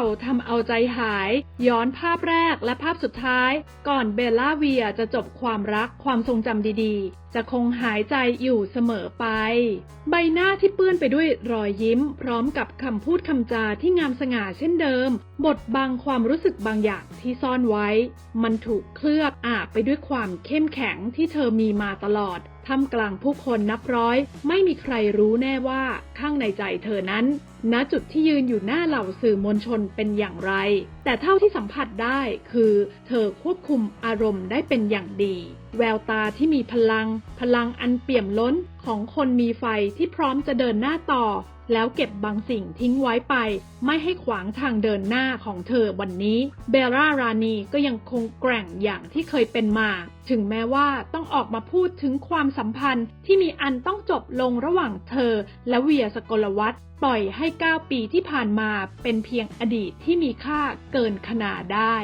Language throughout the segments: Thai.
าทำเอาใจหาย ย้อนภาพแรกและภาพสุดท้าย ก่อนเบลล่าเวียจะจบความรักความทรงจำดีๆ จะคงหายใจอยู่เสมอไป ใบหน้าที่เปื้อนไปด้วยรอยยิ้ม พร้อมกับคำพูดคำจาที่งามสง่าเช่นเดิม บทบังความรู้สึกบางอย่างที่ซ่อนไว้ มันถูกเคลือบอาบไปด้วยความเข้มแข็งที่เธอมีมาตลอดท่ามกลางผู้คนนับร้อย ไม่มีใครรู้แน่ว่าข้างในใจเธอนั้น ณจุดที่ยืนอยู่หน้าเหล่าสื่อมวลชนเป็นอย่างไร แต่เท่าที่สัมผัสได้คือเธอควบคุมอารมณ์ได้เป็นอย่างดี แววตาที่มีพลัง พลังอันเปี่ยมล้นของคนมีไฟที่พร้อมจะเดินหน้าต่อ แล้วเก็บบางสิ่งทิ้งไว้ไป ไม่ให้ขวางทางเดินหน้าของเธอวันนี้ เบลล่ารานีก็ยังคงแกร่งอย่างที่เคยเป็นมา ถึงแม้ว่าต้องออกมาพูดถึงความสัมพันธ์ที่มีอันต้องจบลงระหว่างเธอ และเวียสกลวัตปล่อยให้ 9 ปีที่ผ่านมาเป็นเพียงอดีตที่มีค่าเกินขนาดได้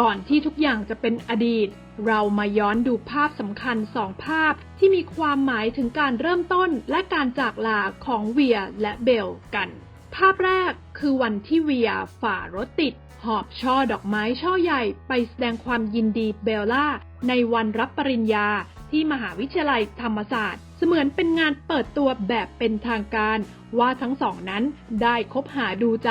ก่อนที่ทุกอย่างจะเป็นอดีต เรามาย้อนดูภาพสำคัญสองภาพที่มีความหมายถึงการเริ่มต้นและการจากลาของเวียและเบลกัน ภาพแรกคือวันที่เวียฝ่ารถติด หอบช่อดอกไม้ช่อใหญ่ไปแสดงความยินดีเบลล่า ในวันรับปริญญาที่มหาวิทยาลัยธรรมศาสตร์ เสมือนเป็นงานเปิดตัวแบบเป็นทางการ ว่าทั้งสองนั้นได้คบหาดูใจ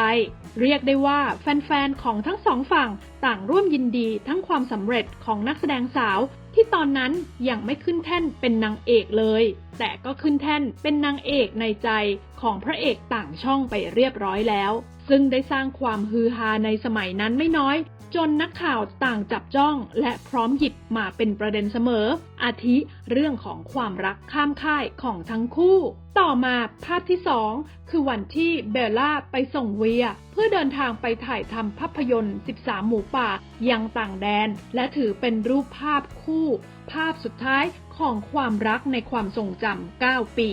เรียกได้ว่าแฟนๆ ของทั้งสองฝั่งต่างร่วมยินดีทั้งความสำเร็จของนักแสดงสาว ที่ตอนนั้นยังไม่ขึ้นแท่นเป็นนางเอกเลย แต่ก็ขึ้นแท่นเป็นนางเอกในใจของพระเอกต่างช่องไปเรียบร้อยแล้ว ซึ่งได้สร้างความฮือฮาในสมัยนั้นไม่น้อย จนนักข่าวต่างจับจ้องและพร้อมหยิบมาเป็นประเด็นเสมอ อาทิเรื่องของความรักข้ามค่ายของทั้งคู่ ต่อมาภาพที่ 2 คือวันที่เบลล่าไปส่งเวีย เพื่อเดินทางไปถ่ายทำภาพยนตร์ 13 หมูป่ายังต่างแดน และถือเป็นรูปภาพคู่ ภาพสุดท้ายของความรักในความทรงจำ9 ปี